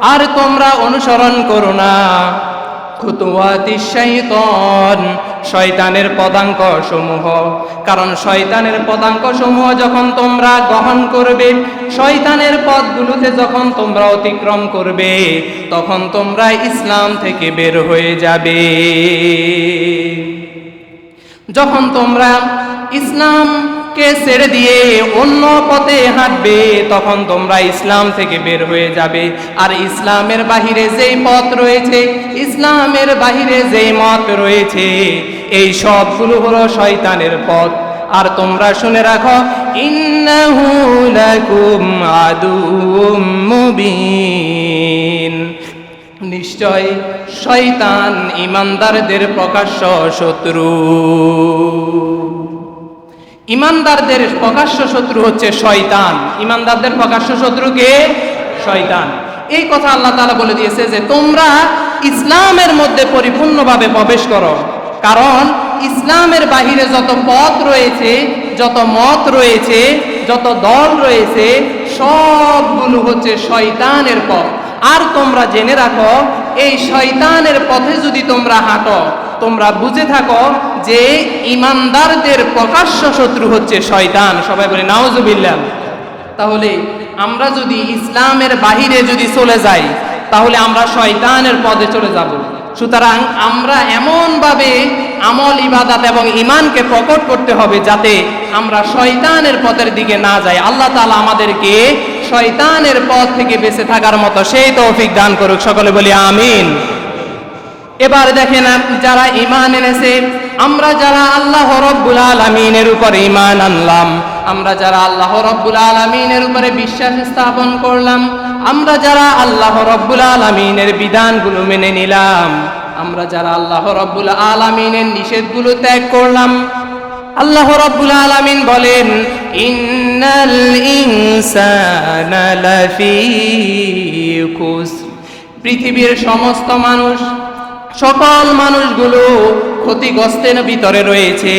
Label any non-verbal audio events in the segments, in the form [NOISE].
আর তোমরা অনুসরণ করো না। শয়তানের পদাঙ্ক সমূহ কারণ শয়তানের পদাঙ্ক সমূহ যখন তোমরা গ্রহণ করবে, শয়তানের পদগুলোতে যখন তোমরা অতিক্রম করবে, তখন তোমরা ইসলাম থেকে বের হয়ে যাবে। যখন তোমরা ইসলাম ইসলামকে ছেড়ে দিয়ে অন্য পথে হাঁটবে, তখন তোমরা ইসলাম থেকে বের হয়ে যাবে। আর ইসলামের বাহিরে যেই পথ রয়েছে, ইসলামের বাহিরে যেই মত রয়েছে, এই সব সবগুলো হলো শয়তানের পথ। আর তোমরা শুনে রাখো, ইন্নাহু লাকুম আদুউম মুবিন। নিশ্চয় শয়তান ইমানদারদের প্রকাশ্য শত্রু। ইমানদারদের প্রকাশ্য শত্রু হচ্ছে শয়তান। ইমানদারদের প্রকাশ্য শত্রু কে? শয়তান। এই কথা আল্লাহ তাআলা বলে দিয়েছে যে, তোমরা ইসলামের মধ্যে পরিপূর্ণভাবে প্রবেশ করো। কারণ ইসলামের বাহিরে যত পথ রয়েছে, যত মত রয়েছে, যত দল রয়েছে, সবগুলো হচ্ছে শয়তানের পথ। আর তোমরা জেনে রাখো, এই শয়তানের পথে যদি তোমরা হাঁটো তোমরা বুঝে থাকো যে ইমানদারদের প্রকাশ্য শত্রু হচ্ছে শয়তান। সবাই বলে নাওজুবিল্লাহ তাহলে আমরা যদি ইসলামের বাহিরে যদি চলে যাই, তাহলে আমরা শয়তানের পদে চলে যাব। সুতরাং আমরা এমনভাবে আমল, ইবাদাত এবং ইমানকে প্রকট করতে হবে যাতে আমরা শয়তানের পথের দিকে না যাই। আল্লাহ তাআলা আমাদেরকে শয়তানের পথ থেকে বেঁচে থাকার মতো সেই তৌফিক দান করুক। সকলে বলি, আমিন। এবার দেখেন যারা ইমান এনেছে, আমরা যারা আল্লাহ রব্বুল আলমিনের উপরে ইমান আনলাম, আমরা যারা আল্লাহ রব্বুল আলমিনের উপরে বিশ্বাস স্থাপন করলাম, আমরা যারা আল্লাহ রব্বুল আলমিনের বিধানগুলো মেনে নিলাম, আমরা যারা আল্লাহ রব্বুল আলমিনের নিষেধগুলো ত্যাগ করলাম, আল্লাহ রব্বুল আলামিন বলেন, ইন্নাল ইনসানা লাফি পৃথিবীর সমস্ত মানুষ সকল মানুষগুলো ক্ষতিগ্রস্তের ভিতরে রয়েছে।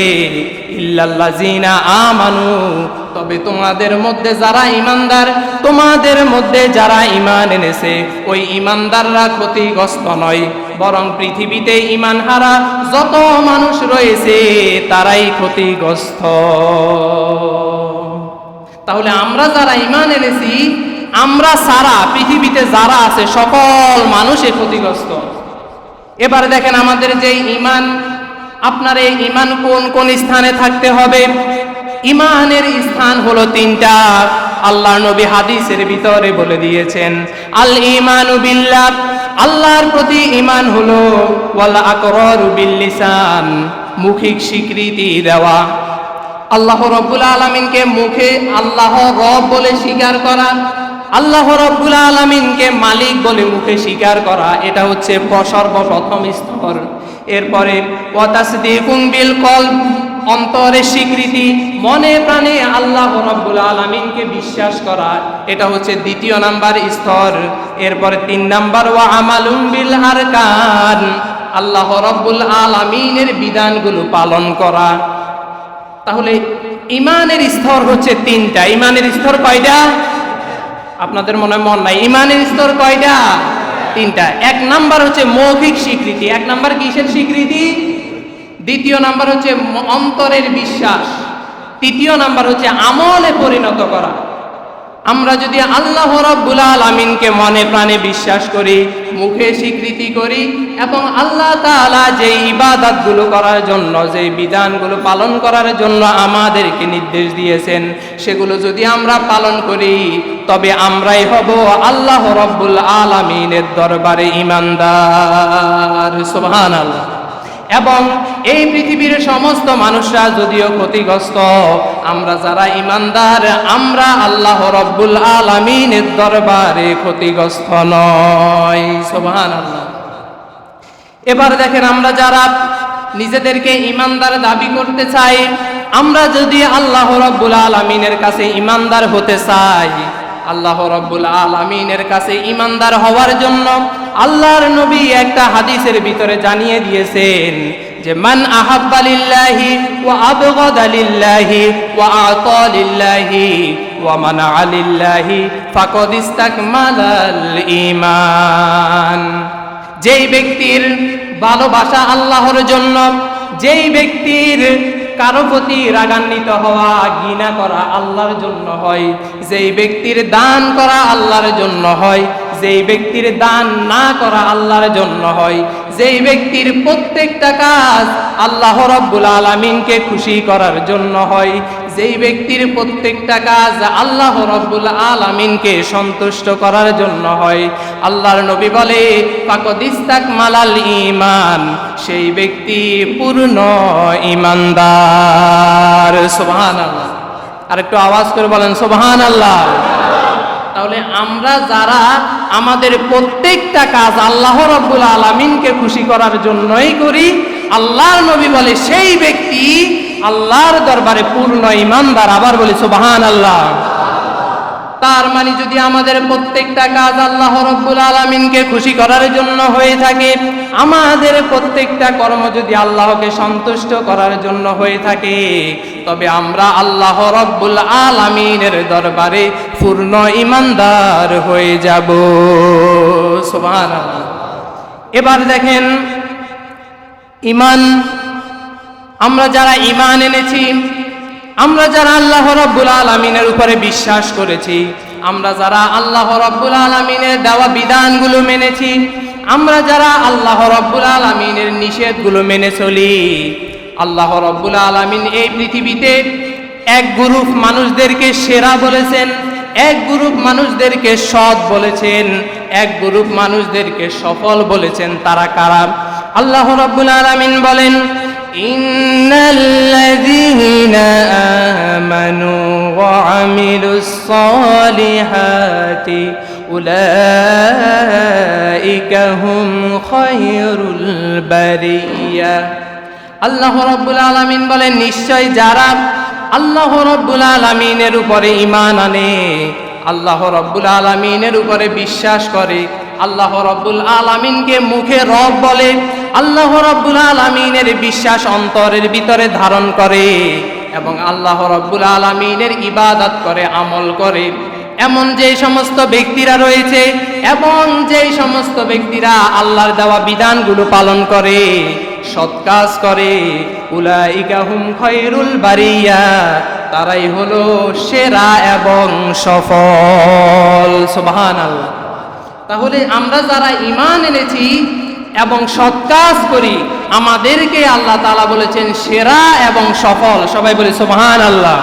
আমানু, তবে তোমাদের মধ্যে যারা ইমানদার তোমাদের মধ্যে যারা ইমান এনেছে, ওই ইমানদাররা ক্ষতিগ্রস্ত নয়, বরং পৃথিবীতে ইমান হারা যত মানুষ রয়েছে, তারাই ক্ষতিগ্রস্ত। তাহলে আমরা যারা ইমান এনেছি, আমরা সারা পৃথিবীতে যারা আছে, সকল মানুষে ক্ষতিগ্রস্ত। এবার দেখেন আমাদের যে ইমান আপনার এই ইমান কোন কোন স্থানে থাকতে হবে? ইমানের স্থান হলো তিনটা। আল্লাহ নবী হাদিসের ভিতরে বলে দিয়েছেন, আল ইমান বিল্লাহ। আল্লাহর প্রতি ইমান হলো, ওয়াল আকরারু বিল লিসান মুখিক স্বীকৃতি দেওয়া। আল্লাহ রব্বুল আলমিনকে মুখে আল্লাহ রব বলে স্বীকার করা আল্লাহ রব্বুল আলমিনকে মালিক বলে মুখে স্বীকার করা, এটা হচ্ছে সর্বপ্রথম স্তর। এরপরে বিল কল অন্তরের স্বীকৃতি, মনে প্রাণে আল্লাহ রব্বুল আলমিনকে বিশ্বাস করা, এটা হচ্ছে দ্বিতীয় নাম্বার স্তর। এরপরে তিন নাম্বার, ওয়া আমালুম বিল আরকান, আল্লাহ রব্বুল আলমিনের বিধানগুলো পালন করা। তাহলে, ইমানের স্তর হচ্ছে তিনটা। ইমানের স্তর কয়টা? আপনাদের মনে মন নাই। ইমানের স্তর কয়টা? তিনটা। এক নাম্বার হচ্ছে মৌখিক স্বীকৃতি। এক নাম্বার কিসের স্বীকৃতি? দ্বিতীয় নাম্বার হচ্ছে অন্তরের বিশ্বাস। তৃতীয় নাম্বার হচ্ছে আমলে পরিণত করা। আমরা যদি আল্লাহ রব্বুল আলমিনকে মনে প্রাণে বিশ্বাস করি, মুখে স্বীকৃতি করি এবং আল্লাহ তাআলা যে ইবাদতগুলো করার জন্য যে বিধানগুলো পালন করার জন্য আমাদেরকে নির্দেশ দিয়েছেন, সেগুলো যদি আমরা পালন করি, তবে আমরাই হব আল্লাহ রব্বুল আলমিনের দরবারে ইমানদার। সুবহান আল্লাহ এবং এই পৃথিবীর সমস্ত মানুষরা যদিও ক্ষতিগ্রস্ত, আমরা যারা ইমানদার, আমরা আল্লাহ রব্বুল আলমিনের দরবারে ক্ষতিগ্রস্ত নয় সোহান আল্লাহ এবার দেখেন আমরা যারা নিজেদেরকে ইমানদার দাবি করতে চাই, আমরা যদি আল্লাহ রব্বুল আলমিনের কাছে ইমানদার হতে চাই আল্লাহ রব্বুল আলমিনের কাছে ইমানদার হওয়ার জন্য আল্লাহর নবী একটা হাদিসের ভিতরে জানিয়ে দিয়েছেন যে, মান আহাব্বা লিল্লাহি ওয়া আবগাদা লিল্লাহি ওয়া আতা লিল্লাহি ওয়া মানা লিল্লাহি ফাকাদ ইস্তাকমালাল ঈমান যেই ব্যক্তির ভালোবাসা আল্লাহর জন্য, যেই ব্যক্তির কারও প্রতি রাগান্বিত হওয়া, ঘৃণা করা আল্লাহর জন্য হয়। যেই ব্যক্তির দান করা আল্লাহর জন্য হয়, যেই ব্যক্তির দান না করা আল্লাহর জন্য হয় যেই ব্যক্তির প্রত্যেকটা কাজ আল্লাহ রব্বুল আলমিনকে খুশি করার জন্য হয়, যেই ব্যক্তির প্রত্যেকটা কাজ আল্লাহ রব্বুল আলমিনকে সন্তুষ্ট করার জন্য হয়। আল্লাহর নবী বলে পাকদিস্তাক মালাল ইমান সেই ব্যক্তি পূর্ণ ইমানদার সোহান আল্লাহ আর একটু আওয়াজ করে বলেন সোহান আল্লাহ তাহলে আমরা যারা আমাদের প্রত্যেকটা কাজ আল্লাহ রব্বুল আলমিনকে খুশি করার জন্যই করি, আল্লাহর নবী বলে সেই ব্যক্তি আল্লাহর দরবারে পূর্ণ ইমানদার আবার বলি সুবাহান আল্লাহ তার মানে যদি আমাদের প্রত্যেকটা কাজ আল্লাহ রব্বুল আলমিনকে খুশি করার জন্য হয়ে থাকে, আমাদের প্রত্যেকটা কর্ম যদি আল্লাহকে সন্তুষ্ট করার জন্য হয়ে থাকে, তবে আমরা আল্লাহ রব্বুল আলমিনের দরবারে পূর্ণ ইমানদার হয়ে যাব। সুবহান এবার দেখেন ইমান আমরা যারা ইমান এনেছি আমরা যারা আল্লাহ রব্বুল আলমিনের উপরে বিশ্বাস করেছি, আমরা যারা আল্লাহ রব্বুল আলমিনের দেওয়া বিধানগুলো মেনেছি, আমরা যারা আল্লাহ রব্বুল আলমিনের নিষেধগুলো মেনে চলি, আল্লাহ রব্বুল আলমিন এই পৃথিবীতে এক গ্রুপ মানুষদেরকে সেরা বলেছেন, এক গ্রুপ মানুষদেরকে সৎ বলেছেন, এক গ্রুপ মানুষদেরকে সফল বলেছেন তারা কারা? আল্লাহ রব্বুল আলমিন বলেন إن الذين آمنوا وعملوا الصالحات أولئك هم خير البرية আল্লাহ রব্বুল আলমিন বলেন নিশ্চয় যারা আল্লাহ রব্বুল আলমিনের উপরে ইমান আনে আল্লাহ রব্বুল আলমিনের উপরে বিশ্বাস করে আল্লাহ রব্বুল আলমিনকে মুখে রব বলে আল্লাহ রব্বুল আলমিনের বিশ্বাস অন্তরের ভিতরে ধারণ করে এবং আল্লাহ রব্বুল আলমিনের ইবাদত করে, আমল করে। এমন যে সমস্ত ব্যক্তিরা রয়েছে, এবং যে সমস্ত ব্যক্তিরা আল্লাহর দেওয়া বিধানগুলো পালন করে, সৎ কাজ করে, উলাইকা হুম খৈরুল বারিয়া, তারাই হলো সেরা এবং সফল। সুবহান আল্লাহ তাহলে আমরা যারা ইমান এনেছি এবং সৎ কাজ করি, আমাদেরকে আল্লাহ তালা বলেছেন সেরা এবং সফল। সবাই বলে সুবহান আল্লাহ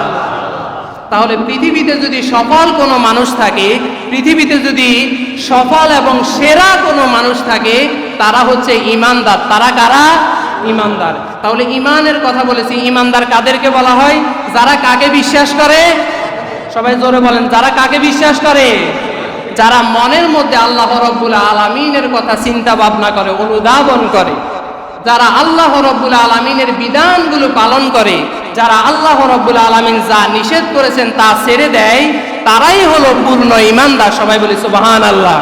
তাহলে পৃথিবীতে যদি সফল কোনো মানুষ থাকে, পৃথিবীতে যদি সফল এবং সেরা কোনো মানুষ থাকে, তারা হচ্ছে ইমানদার। তারা কারা? ইমানদার। তাহলে ইমানের কথা বলেছি, ইমানদার কাদেরকে বলা হয়? যারা কাকে বিশ্বাস করে? সবাই জোরে বলেন, যারা কাকে বিশ্বাস করে? যারা মনের মধ্যে আল্লাহ রব্বুল আলমিনের কথা চিন্তা ভাবনা করে, অনুধাবন করে, যারা আল্লাহ রব্বুল আলমিনের বিধানগুলো পালন করে, যারা আল্লাহ রব্বুল আলমিন যা নিষেধ করেছেন তা ছেড়ে দেয়, তারাই হলো পূর্ণ ইমানদার সবাই বলি সুবাহান আল্লাহ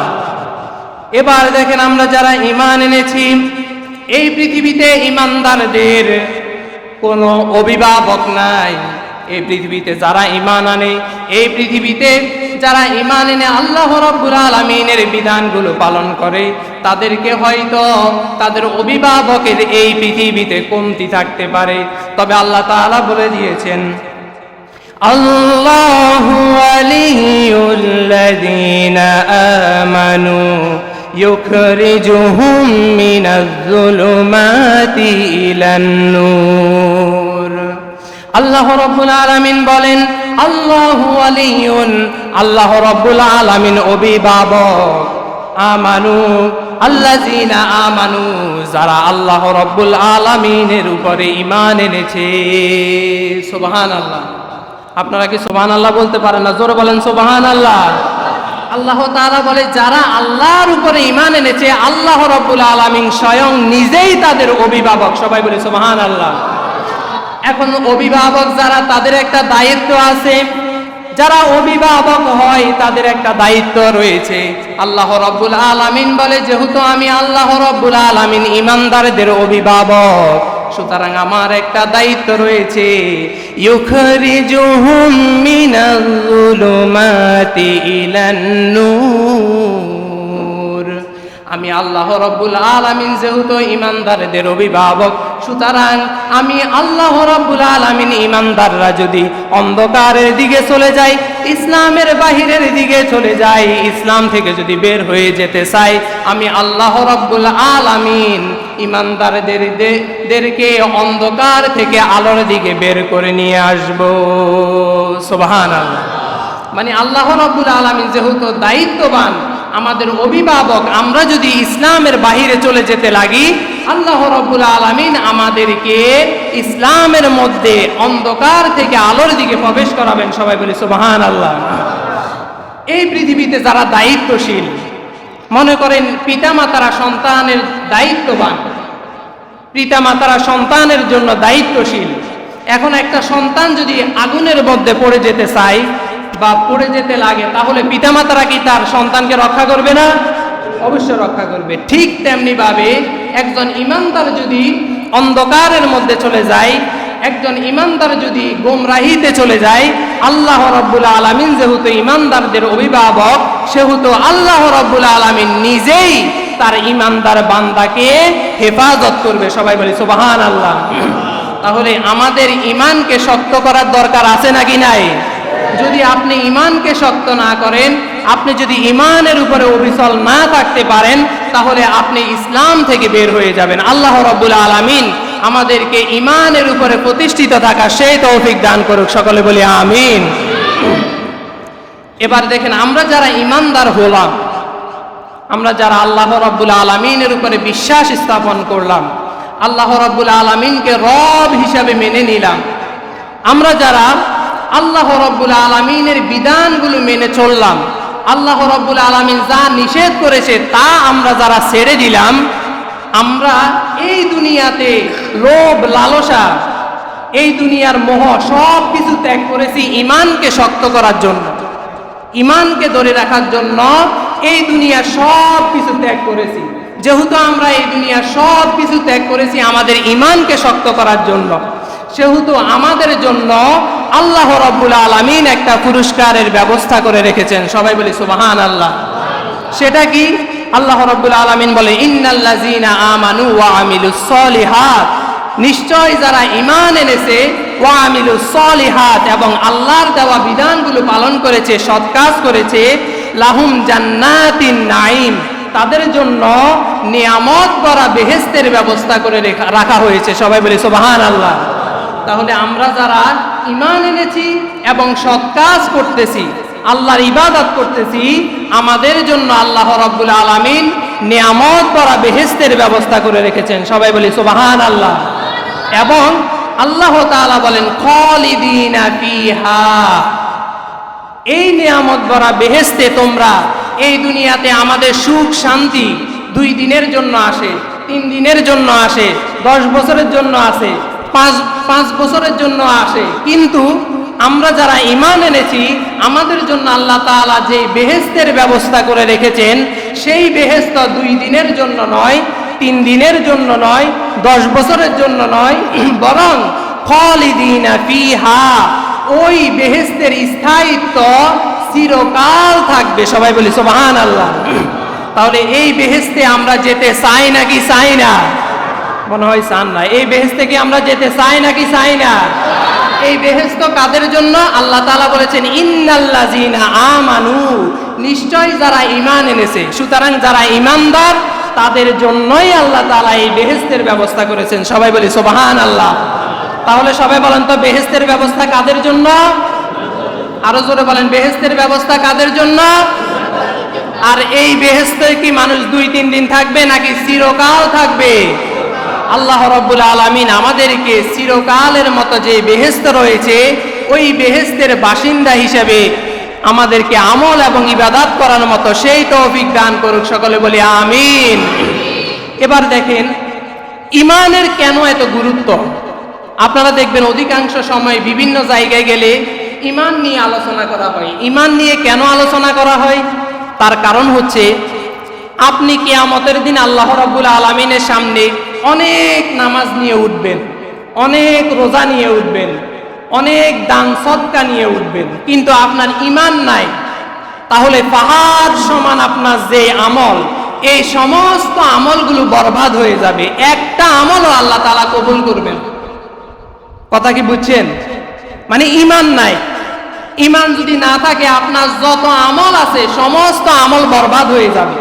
এবার দেখেন আমরা যারা ইমান এনেছি, এই পৃথিবীতে ইমানদারদের কোনো অভিভাবক নাই। এই পৃথিবীতে যারা ইমান আনে, এই পৃথিবীতে যারা ইমান এনে আল্লাহ রব্বুল আলমিনের বিধানগুলো পালন করে তাদেরকে হয়তো তাদের অভিভাবকের এই পৃথিবীতে কমতি থাকতে পারে তবে আল্লাহ তাআলা বলে দিয়েছেন আল্লাহ আলিউল্লাযীনা আমানু يخرجهم من الظلمات إلى النور আল্লাহ রব্বুল আলামিন বলেন আল্লাহু আলিয়ুন আল্লাহ রব্বুল আলামিন অভিভাবক। আমানু, আল্লাযিনা আমানু, যারা আল্লাহ রব্বুল আলামিনের উপরে ঈমান এনেছে। সুবহানাল্লাহ। আপনারা কি সুবহানাল্লাহ বলতে পারেন না? জোরে বলেন সুবহানাল্লাহ। আল্লাহ তাআলা বলে, যারা আল্লাহর উপরে ঈমান এনেছে, আল্লাহ রব্বুল আলামিন স্বয়ং নিজেই তাদের অভিভাবক। সবাই বলে সুবহানাল্লাহ। এখন অভিভাবক যারা, তাদের একটা দায়িত্ব আছে। যারা অভিভাবক হয়, তাদের একটা দায়িত্ব রয়েছে। আল্লাহ রব্বুল আলামিন বলে, যেহেতু আমি আল্লাহ রব্বুল আলামিন, ইমানদারদের অভিভাবক, সুতরাং আমার একটা দায়িত্ব রয়েছে। ইউখরিজুহুম মিনাল যুলুমাতি ইলান নূর। আমি আল্লাহ রব্বুল আলামিন যেহেতু ইমানদারদের অভিভাবক, সুতরাং আমি আল্লাহ রব্বুল আলামিন ইমানদাররা যদি অন্ধকারের দিকে চলে যাই, ইসলামের বাহিরের দিকে চলে যাই, ইসলাম থেকে যদি বের হয়ে যেতে চাই, আমি আল্লাহ রব্বুল আলামিন ইমানদারদেরকে দেরকে অন্ধকার থেকে আলোর দিকে বের করে নিয়ে আসব। সুবহান আল্লাহ মানে আল্লাহ রব্বুল আলমিন যেহেতু দায়িত্ববান আমাদের অভিভাবক, আমরা যদি ইসলামের বাহিরে চলে যেতে লাগি, আল্লাহ রব্বুল আলমিন আমাদেরকে ইসলামের মধ্যে অন্ধকার থেকে আলোর দিকে প্রবেশ করাবেন। সবাই বলি সুবাহান আল্লাহ এই পৃথিবীতে যারা দায়িত্বশীল, মনে করেন পিতামাতারা সন্তানের দায়িত্ববান, পিতামাতারা সন্তানের জন্য দায়িত্বশীল, এখন একটা সন্তান যদি আগুনের মধ্যে পড়ে যেতে চায় বা পড়ে যেতে লাগে, তাহলে পিতামাতারা কি তার সন্তানকে রক্ষা করবে না? অবশ্যই রক্ষা করবে। ঠিক তেমনি ভাবে একজন ইমানদার যদি অন্ধকারের মধ্যে চলে যায়, একজন ইমানদার যদি গোমরাহিতে চলে যায়, আল্লাহ রব্বুল আলমিন যেহেতু ইমানদারদের অভিভাবক, সেহেতু আল্লাহ রব্বুল আলমিন নিজেই তার ইমানদার বান্দাকে হেফাজত করবে। সবাই বলি সুবাহান আল্লাহ তাহলে আমাদের ইমানকে শক্ত করার দরকার আছে নাকি নাই? যদি আপনি ইমানকে শক্ত না করেন, আপনি যদি ইমানের উপরে অবিচল না থাকতে পারেন, তাহলে আপনি ইসলাম থেকে বের হয়ে যাবেন। আল্লাহ রব্বুল আলামিন আমাদেরকে ইমানের উপরে প্রতিষ্ঠিত থাকা সেই তৌফিক দান করুক। সকলে বলি আমিন। এবার দেখেন, আমরা যারা ইমানদার হলাম, আমরা যারা আল্লাহ রব্বুল আলমিনের উপরে বিশ্বাস স্থাপন করলাম, আল্লাহ রব্বুল আলমিনকে রব হিসাবে মেনে নিলাম, আমরা যারা আল্লাহ রব্বুল আলমিনের বিধানগুলো মেনে চললাম। আল্লাহ রব্বুল আলমিন যা নিষেধ করেছে তা আমরা যারা ছেড়ে দিলাম, আমরা এই দুনিয়াতে লোভ, লালসা, এই দুনিয়ার মোহ সব কিছু ত্যাগ করেছি ইমানকে শক্ত করার জন্য। ইমানকে ধরে রাখার জন্য এই দুনিয়া সব কিছু ত্যাগ করেছি। যেহেতু আমরা এই দুনিয়া সব কিছু ত্যাগ করেছি আমাদের ইমানকে শক্ত করার জন্য। সেহেতু আমাদের জন্য আল্লাহ রব্বুল আলমিন একটা পুরস্কারের ব্যবস্থা করে রেখেছেন। সবাই বলি সুবাহান আল্লাহ সেটা কি? আল্লাহ রব্বুল আলমিন বলে, ইন্নাল্লাযীনা আমানু ওয়া আমিলুস সলিহাত। নিশ্চয় যারা ইমান এনেছে, ওয়া আমিলুস সলিহাত এবং আল্লাহর দেওয়া বিধানগুলো পালন করেছে, সৎ কাজ করেছে, লাহুম জান্নাতিন নাঈম। তাদের জন্য নিয়ামত করা বেহেস্তের ব্যবস্থা করে রেখা- রাখা হয়েছে। সবাই বলে সুবহান আল্লাহ তাহলে আমরা যারা ইমান এনেছি এবং সৎ কাজ করতেছি, আল্লাহর ইবাদত করতেছি, আমাদের জন্য আল্লাহ রব্বুল আলামিন নিয়ামত করা বেহেস্তের ব্যবস্থা করে রেখেছেন। সবাই বলি সুবাহান আল্লাহ এবং আল্লাহ তাআলা বলেন এই নিয়ামত ভরা বেহেস্তে তোমরা এই দুনিয়াতে আমাদের সুখ, শান্তি দুই দিনের জন্য আসে, তিন দিনের জন্য আসে, দশ বছরের জন্য আসে পাঁচ পাঁচ বছরের জন্য আসে। কিন্তু আমরা যারা ইমান এনেছি, আমাদের জন্য আল্লাহ তাআলা যে বেহেস্তের ব্যবস্থা করে রেখেছেন, সেই বেহেস্ত দুই দিনের জন্য নয়, তিন দিনের জন্য নয়, দশ বছরের জন্য নয়, [CLEARS THROAT] বরং খালিদিনা ওই বেহেস্তের স্থায়িত্ব চিরকাল থাকবে। সবাই বলি সোবাহান আল্লাহ [CLEARS THROAT] তাহলে এই বেহেস্তে আমরা যেতে চাই নাকি চাই না? মনে হয় চান না এই বেহেস্তে কি আমরা যেতে চাই নাকি চাই না? এই বেহেস্ত কাদের জন্য? আল্লাহ তাআলা বলেছেন, ইন্নাল্লাযিনা আমানু। নিশ্চয় যারা ঈমান এনেছে, সুতরাং যারা ঈমানদার, তাদের জন্যই আল্লাহ তাআলা এই বেহেস্তের ব্যবস্থা করেছেন। সবাই বলি সুবহান আল্লাহ তাহলে সবাই বলেন তো বেহেস্তের ব্যবস্থা কাদের জন্য? আরও জোরে বলেন বেহেস্তের ব্যবস্থা কাদের জন্য? আর এই বেহেস্তে কি মানুষ দুই তিন দিন থাকবে নাকি চিরকাল থাকবে? আল্লাহ রব্বুল আলমিন আমাদেরকে চিরকালের মতো যে বেহেস্ত রয়েছে, ওই বেহেস্তের বাসিন্দা হিসেবে আমাদেরকে আমল এবং ইবাদাত করার মতো সেই তৌফিক দান করুক, সকলে বলি আমিন। এবার দেখেন, ইমানের কেন এত গুরুত্ব? আপনারা দেখবেন অধিকাংশ সময় বিভিন্ন জায়গায় গেলে ইমান নিয়ে আলোচনা করা হয়। ইমান নিয়ে কেন আলোচনা করা হয়? তার কারণ হচ্ছে, আপনি কিয়ামতের দিন আল্লাহ রাব্বুল আলমিনের সামনে অনেক নামাজ নিয়ে উঠবেন, অনেক রোজা নিয়ে উঠবেন, অনেক দান সৎকা নিয়ে উঠবেন, কিন্তু আপনার ইমান নাই। তাহলে পাহাড় সমান আপনার যে আমল, এই সমস্ত আমলগুলো বরবাদ হয়ে যাবে। একটা আমলও আল্লাহ তালা কবুল করবেন কথা কি বুঝছেন? মানে ইমান নাই। ইমান যদি না থাকে, আপনার যত আমল আছে, সমস্ত আমল বরবাদ হয়ে যাবে।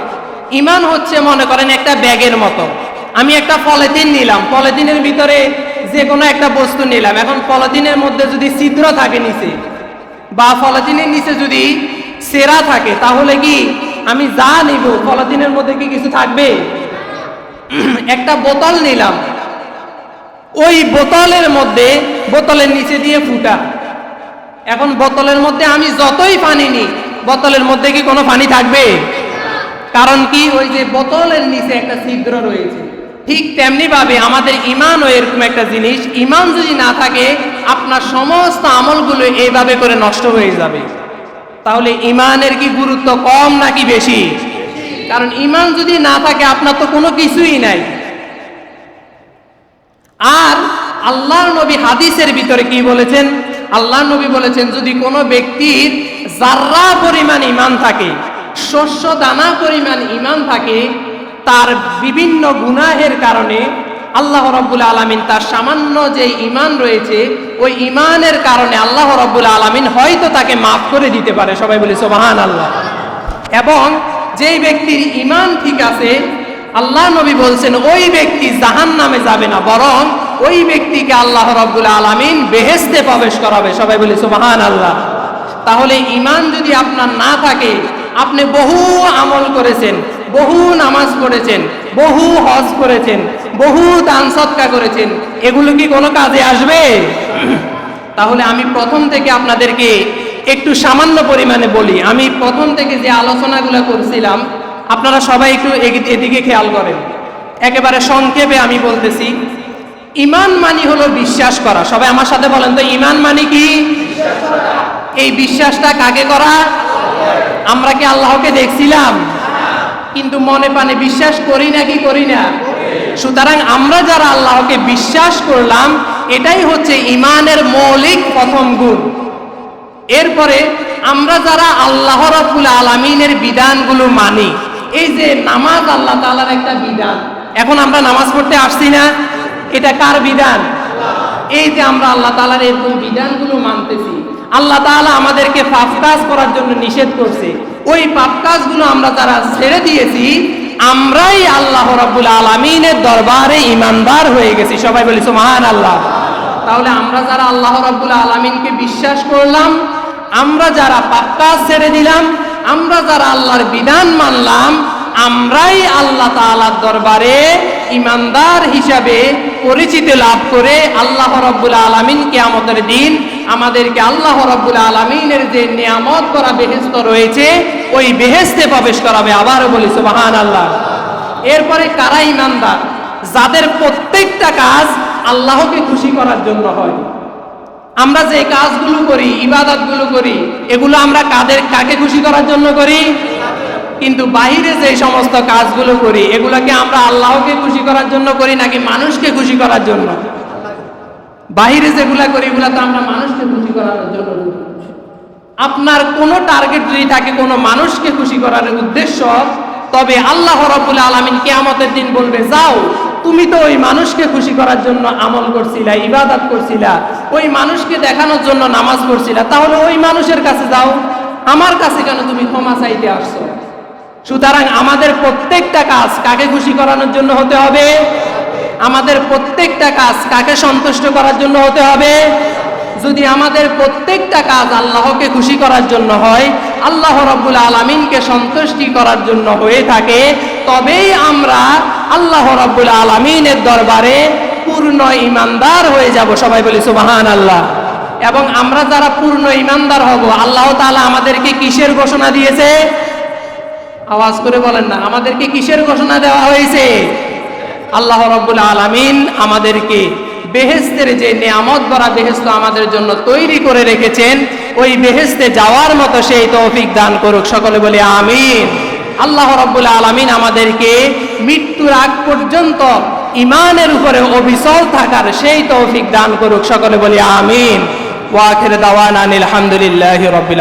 ইমান হচ্ছে, মনে করেন, একটা ব্যাগের মতো। আমি একটা পলিথিন নিলাম। পলিথিনের ভিতরে যে কোনো একটা বস্তু নিলাম। এখন পলিথিনের মধ্যে যদি ছিদ্র থাকে নিচে, বা পলিথিনের নিচে যদি সেরা থাকে, তাহলে কি আমি যা নিব, পলিথিনের মধ্যে কি কিছু থাকবে? একটা বোতল নিলাম। ওই বোতলের মধ্যে, বোতলের নিচে দিয়ে ফুটা। এখন বোতলের মধ্যে আমি যতই পানি নিই, বোতলের মধ্যে কি কোনো পানি থাকবে? কারণ কি? ওই যে বোতলের নিচে একটা ছিদ্র রয়েছে। ঠিক তেমনি ভাবে আমাদের ইমানও এরকম একটা জিনিস। ইমান যদি না থাকে, আপনার সমস্ত আমলগুলো এইভাবে করে নষ্ট হয়ে যাবে। তাহলে ইমানের কি গুরুত্ব কম নাকি বেশি? কারণ ইমান যদি না থাকে, আপনার তো কোনো কিছুই নাই। আর আল্লাহর নবী হাদিসের ভিতরে কি বলেছেন? আল্লাহ নবী বলেছেন, যদি কোনো ব্যক্তির জাররা পরিমাণ ইমান থাকে, শস্য দানা পরিমাণ ইমান থাকে তার বিভিন্ন গুনাহের কারণে আল্লাহ রব্বুল আলমিন তার সামান্য যে ইমান রয়েছে, ওই ইমানের কারণে আল্লাহ রব্বুল আলমিন হয়তো তাকে মাফ করে দিতে পারে। সবাই বলি সোবাহান আল্লাহ এবং যেই ব্যক্তির ইমান ঠিক আছে, আল্লাহ নবী বলছেন, ওই ব্যক্তি জাহান নামে যাবে না, বরং ওই ব্যক্তিকে আল্লাহ রব্বুল আলমিন বেহেস্তে প্রবেশ করাবে। সবাই বলি সুবাহান আল্লাহ তাহলে ইমান যদি আপনার না থাকে, আপনি বহু আমল করেছেন বহু নামাজ পড়েছেন, বহু হজ করেছেন, বহু দান সৎকা করেছেন, এগুলো কি কোনো কাজে আসবে? তাহলে আমি প্রথম থেকে আপনাদেরকে একটু সামান্য পরিমাণে বলি, আমি প্রথম থেকে যে আলোচনাগুলো করছিলাম, আপনারা সবাই একটু এদিকে খেয়াল করেন। একেবারে সংক্ষেপে আমি বলতেছি, ইমান মানি হলো বিশ্বাস করা। সবাই আমার সাথে বলেন তো, ইমান মানি কি? এই বিশ্বাসটা কাকে করা? আমরা কি আল্লাহকে দেখছিলাম? কিন্তু মনে পানে বিশ্বাস করি না কি করি না? সুতরাং আমরা যারা আল্লাহকে বিশ্বাস করলাম, এটাই হচ্ছে ইমানের মৌলিক প্রথম গুণ। এরপরে আমরা যারা আল্লাহ রাব্বুল আলামিনের বিধানগুলো মানি, এই যে নামাজ আল্লাহ তালার একটা বিধান। এখন আমরা নামাজ পড়তে আসছি না, এটা কার বিধান? এই যে আমরা আল্লাহ তালার এরকম বিধানগুলো মানতেছি। আল্লাহ তাআলা আমাদেরকে পাপ কাজ করার জন্য নিষেধ করছে। ওই পাপ কাজগুলো আমরা যারা ছেড়ে দিয়েছি, আমরাই আল্লাহ রাব্বুল আলামিনের দরবারে ইমানদার হয়ে গেছি। সবাই বলি সুবহান আল্লাহ তাহলে আমরা যারা আল্লাহ রাব্বুল আলামিনকে বিশ্বাস করলাম, আমরা যারা পাপ কাজ ছেড়ে দিলাম, আমরা যারা আল্লাহর বিধান মানলাম, আমরাই আল্লাহ তাআলার দরবারে ইমানদার হিসাবে পরিচিতি লাভ করে আল্লাহ রাব্বুল আলামিন কিয়ামতের দিন আমাদেরকে আল্লাহ রাব্বুল আলামিনের যে নিয়ামত করা বেহেস্ত রয়েছে, ওই বেহেস্তে প্রবেশ করাবে আবারও বলি সুবহান আল্লাহ এরপরে কারা ইমানদার যাদের প্রত্যেকটা কাজ আল্লাহকে খুশি করার জন্য হয়। আমরা যে কাজগুলো করি, ইবাদতগুলো করি, এগুলো আমরা কাদের, কাকে খুশি করার জন্য করি? কিন্তু বাইরে যে সমস্ত কাজগুলো করি, এগুলোকে আমরা আল্লাহকে খুশি করার জন্য করি নাকি মানুষকে খুশি করার জন্য? বাইরে যেগুলা করি, এগুলা তো আমরা মানুষকে খুশি করার জন্য আপনার কোনো টার্গেট যদি থাকে, কোনো মানুষকে খুশি করার উদ্দেশ্য, তবে আল্লাহ রাব্বুল আলামিন কিয়ামতের দিন বলবে, যাও, তুমি তো ওই মানুষকে খুশি করার জন্য আমল করছিলা, ইবাদত করছিলা, ওই মানুষকে দেখানোর জন্য নামাজ পড়ছিলা, তাহলে ওই মানুষের কাছে যাও। আমার কাছে কেন তুমি ক্ষমা চাইতে আসছো? সুতরাং আমাদের প্রত্যেকটা কাজ কাকে খুশি করানোর জন্য হতে হবে? আমাদের প্রত্যেকটা কাজ কাকে সন্তুষ্ট করার জন্য হতে হবে? যদি আমাদের প্রত্যেকটা কাজ আল্লাহকে খুশি করার জন্য হয়, আল্লাহ রব্বুল আলমিনকে সন্তুষ্টি করার জন্য হয়ে থাকে, তবেই আমরা আল্লাহ রব্বুল আলমিনের দরবারে পূর্ণ ইমানদার হয়ে যাব। সবাই বলি সুবাহান আল্লাহ এবং আমরা যারা পূর্ণ ইমানদার হব, আল্লাহ তালা আমাদেরকে কিসের ঘোষণা দিয়েছে? আওয়াজ করে বলেন না, আমাদেরকে কিসের ঘোষণা দেওয়া হয়েছে? আল্লাহ রব্বুল আলামিন আমাদেরকে বেহেস্তের যে নিয়ামত ভরা বেহেস্ত আমাদের জন্য তৈরি করে রেখেছেন, ওই বেহেস্তে যাওয়ার মতো সেই তৌফিক দান করুক। সকলে বলে আমিন। আল্লাহ রব্বুল আলামিন আমাদেরকে মৃত্যুর আগ পর্যন্ত ইমানের উপরে অবিচল থাকার সেই তৌফিক দান করুক। সকলে বলি আমিন। ওয়াখির দাওয়ানা আলহামদুলিল্লাহ রবিল